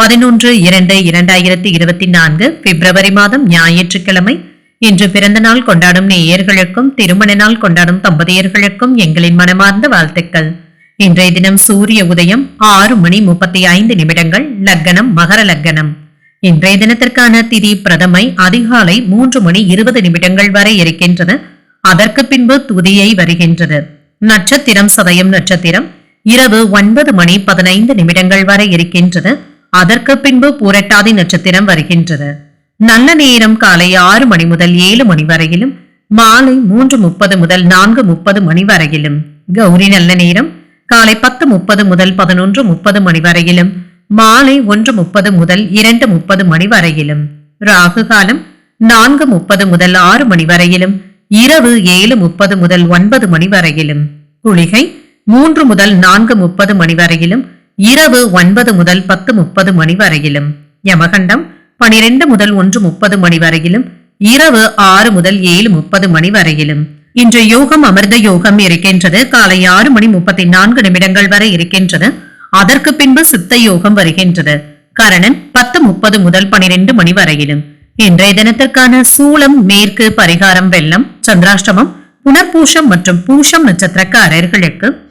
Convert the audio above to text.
பதினொன்று இரண்டு இரண்டாயிரத்தி இருபத்தி நான்கு பிப்ரவரி மாதம் ஞாயிற்றுக்கிழமை. இன்று பிறந்த நாள் கொண்டாடும் நேயர்களுக்கும் திருமண நாள் கொண்டாடும் தம்பதியர்களுக்கும் எங்களின் மனமார்ந்த வாழ்த்துக்கள். இன்றைய தினம் சூரிய உதயம் ஆறு மணி முப்பத்தி ஐந்து நிமிடங்கள் லக்கணம் மகர லக்கணம். இன்றைய தினத்திற்கான திதி பிரதமை அதிகாலை மூன்று மணி இருபது நிமிடங்கள் வரை இருக்கின்றது. அதற்கு பின்பு துதியை வருகின்றது. நட்சத்திரம் சதயம் நட்சத்திரம் இரவு ஒன்பது மணி பதினைந்து நிமிடங்கள் வரை இருக்கின்றது. அதற்கு பின்பு புரட்டாதி நட்சத்திரம் வருகின்றது. நல்ல நேரம் காலை ஆறு மணி முதல் ஏழு மணி வரையிலும் மாலை மூன்று முப்பது முதல் நான்கு முப்பது மணி வரையிலும். கௌரி நல்ல நேரம் காலை பத்து முப்பது முதல் பதினொன்று முப்பது மணி வரையிலும் மாலை ஒன்று முப்பது முதல் இரண்டு முப்பது மணி வரையிலும். ராகு காலம் நான்கு முப்பது முதல் ஆறு மணி வரையிலும் இரவு ஏழு முப்பது முதல் ஒன்பது மணி வரையிலும். குளிகை மூன்று முதல் நான்கு முப்பது மணி வரையிலும் இரவு ஒன்பது முதல் பத்து முப்பது மணி வரையிலும். யமகண்டம் பனிரெண்டு முதல் ஒன்று முப்பது மணி வரையிலும். இரவு ஆறு முதல் ஏழு முப்பது மணி வரையிலும். இன்று யோகம் அமிர்த யோகம் இருக்கின்றது. காலை ஆறு மணி முப்பத்தி நான்கு நிமிடங்கள் வரை இருக்கின்றது. அதற்கு பின்பு சித்த யோகம் வருகின்றது. கரணன் பத்து முப்பது முதல் பனிரெண்டு மணி வரையிலும். இன்றைய தினத்திற்கான சூளம் மேற்கு பரிகாரம் வெள்ளம் சந்திராஷ்டமம் புனர்பூஷம் மற்றும் பூஷம் நட்சத்திரக்காரர்களுக்கு